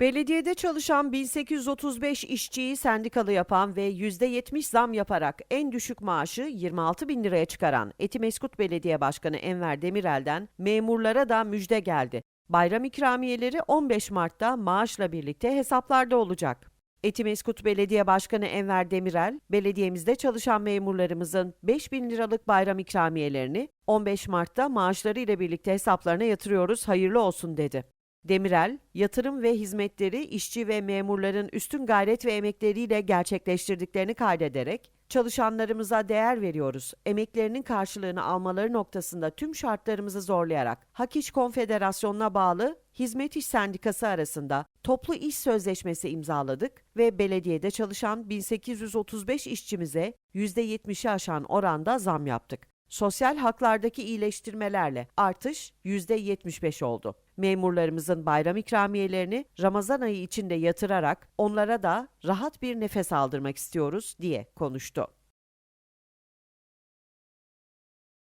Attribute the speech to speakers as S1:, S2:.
S1: Belediyede çalışan 1835 işçiyi sendikalı yapan ve %70 zam yaparak en düşük maaşı 26 bin liraya çıkaran Etimeskut Belediye Başkanı Enver Demirel'den memurlara da müjde geldi. Bayram ikramiyeleri 15 Mart'ta maaşla birlikte hesaplarda olacak. Etimeskut Belediye Başkanı Enver Demirel, belediyemizde çalışan memurlarımızın 5 bin liralık bayram ikramiyelerini 15 Mart'ta maaşları ile birlikte hesaplarına yatırıyoruz, hayırlı olsun dedi. Demirel, yatırım ve hizmetleri işçi ve memurların üstün gayret ve emekleriyle gerçekleştirdiklerini kaydederek, çalışanlarımıza değer veriyoruz, emeklerinin karşılığını almaları noktasında tüm şartlarımızı zorlayarak Hak İş Konfederasyonu'na bağlı Hizmet İş Sendikası arasında toplu iş sözleşmesi imzaladık ve belediyede çalışan 1835 işçimize %70'i aşan oranda zam yaptık. Sosyal haklardaki iyileştirmelerle artış %75 oldu. Memurlarımızın bayram ikramiyelerini Ramazan ayı içinde yatırarak onlara da rahat bir nefes aldırmak istiyoruz diye konuştu.